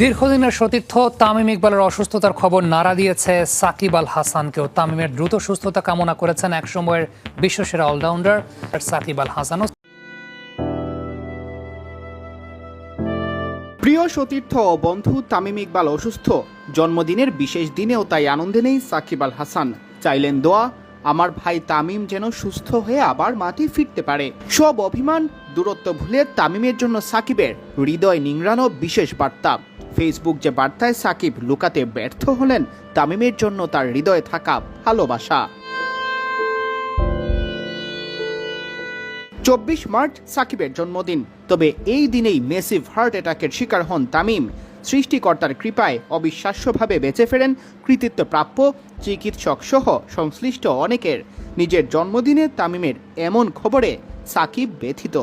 দীর্ঘদিনের সতীর্থ তামিম ইকবালের অসুস্থতার খবর নাড়া দিয়েছে সাকিব আল হাসানকেও। তামিমের দ্রুত সুস্থতা কামনা করেছেন একসময়ের বিশ্বসেরা অলরাউন্ডার সাকিব আল হাসানও প্রিয় সতীর্থ বন্ধু, তামিম ইকবাল অসুস্থ। জন্মদিনের বিশেষ দিনেও তাই আনন্দে নেই সাকিব আল হাসান। চাইলেন দোয়া, আমার ভাই তামিম যেন সুস্থ হয়ে আবার মাঠে ফিরতে পারে। সব অভিমান দূরত্ব ভুলে তামিমের জন্য সাকিবের হৃদয় নিংড়ানো বিশেষ বার্তা। ফেসবুক যে বার্তায় সাকিব লুকাতে ব্যর্থ হলেন, তামিমের জন্য তার হৃদয়ে থাকা ভালোবাসা। চব্বিশ মার্চ সাকিবের জন্মদিন। তবে এই দিনেই মেসিভ হার্ট অ্যাটাকের শিকার হন তামিম। সৃষ্টিকর্তার কৃপায় অবিশ্বাস্যভাবে বেঁচে ফেরেন কৃতিত্বপ্রাপ্য চিকিৎসক সহ সংশ্লিষ্ট অনেকের। নিজের জন্মদিনে তামিমের এমন খবরে সাকিব ব্যথিত।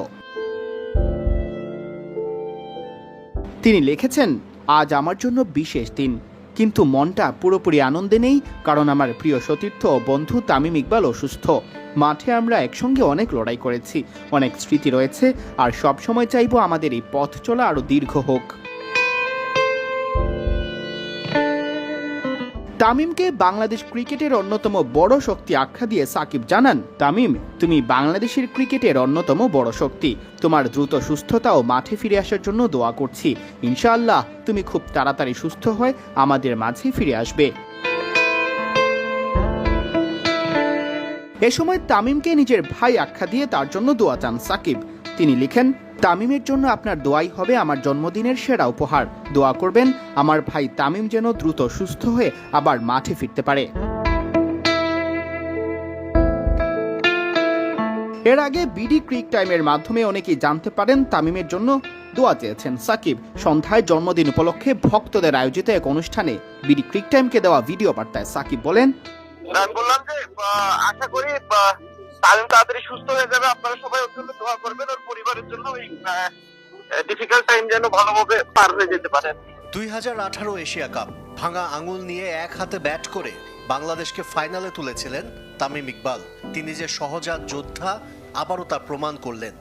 তিনি লিখেছেন আজ আমার জন্য বিশেষ দিন। কিন্তু মনটা পুরোপুরি আনন্দে নেই, কারণ আমার প্রিয় সতীর্থ বন্ধু তামিম ইকবাল অসুস্থ। মাঠে আমরা একসঙ্গে অনেক লড়াই করেছি, অনেক স্মৃতি রয়েছে, আর সবসময় চাইব আমাদের এই পথ চলা আরও দীর্ঘ হোক। তামিমকে বাংলাদেশ ক্রিকেটের অন্যতম বড় শক্তি আখ্যা দিয়ে সাকিব জানান, তামিম, তুমি বাংলাদেশের ক্রিকেটের অন্যতম বড় শক্তি। তোমার দ্রুত সুস্থতা ও মাঠে ফিরে আসার জন্য দোয়া করছি। ইনশাআল্লাহ, তুমি খুব তাড়াতাড়ি সুস্থ হয়ে আমাদের মাঝে ফিরে আসবে। এ সময় তামিমকে নিজের ভাই আখ্যা দিয়ে তার জন্য দোয়া চান সাকিব। তিনি লিখেন তামিমের জন্য আপনার দোয়াই হবে আমার জন্মদিনের সেরা উপহার। দোয়া করবেন, আমার ভাই তামিম যেন দ্রুত সুস্থ হয়ে আবার মাঠে ফিরতে পারে। এর আগে বিডি ক্রিক টাইমের মাধ্যমে অনেকেই জানতে পারেন তামিমের জন্য দোয়া চেয়েছেন সাকিব। সন্ধ্যায় জন্মদিন উপলক্ষে ভক্তদের আয়োজিত এক অনুষ্ঠানে বিডি ক্রিক টাইমকে দেওয়া ভিডিও বার্তায় সাকিব বলেন আশা করি তাড়াতাড়ি সুস্থ হয়ে যাবে। আপনারা সবাই ওর জন্য দোয়া করবেন, ওর পরিবারের জন্য ডিফিকাল্ট টাইম যেন ভালোভাবে পার হয়ে যেতে পারে। দুই হাজার এশিয়া কাপ ভাঙা আঙুল নিয়ে এক হাতে ব্যাট করে বাংলাদেশকে ফাইনালে তুলেছিলেন তামিম ইকবাল। তিনি যে সহজাত যোদ্ধা, আবারও তা প্রমাণ করলেন।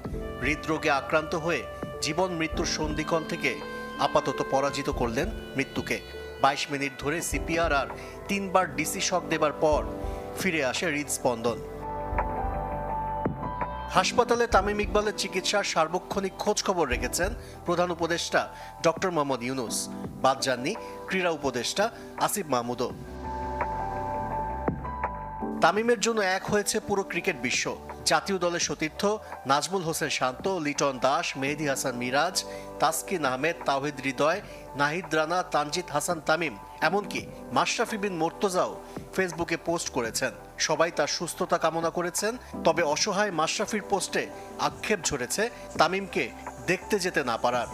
হৃদরোগে আক্রান্ত হয়ে জীবন মৃত্যুর সন্ধিক্ষণ থেকে আপাতত পরাজিত করলেন মৃত্যুকে। বাইশ মিনিট ধরে সিপিআর আর তিনবার ডিসি শক দেবার পর ফিরে আসে হৃদস্পন্দন। হাসপাতালে তামিম ইকবালের চিকিৎসার সার্বক্ষণিক খোঁজ খবর রেখেছেন প্রধান উপদেষ্টা ডক্টর মোহাম্মদ ইউনুস। বাদ যাননি ক্রীড়া উপদেষ্টা আসিফ মাহমুদও। তামিমের জন্য এক হয়েছে পুরো ক্রিকেট বিশ্ব। জাতীয় দলের সতীর্থ নাজমুল হোসেন শান্ত, লিটন দাস, মেহেদি হাসান মিরাজ, তাসকিন আহমেদ, তাওহিদ হৃদয়, নাহিদ রানা, তানজিদ হাসান তামিম, এমনকি মাশরাফি বিন মোর্তজাও ফেসবুকে পোস্ট করেছেন। সবাই তার সুস্থতা কামনা করেছেন, তবে অসহায় মাশরাফির পোস্টে আক্ষেপ ঝরেছে তামিমকে দেখতে যেতে না পারার।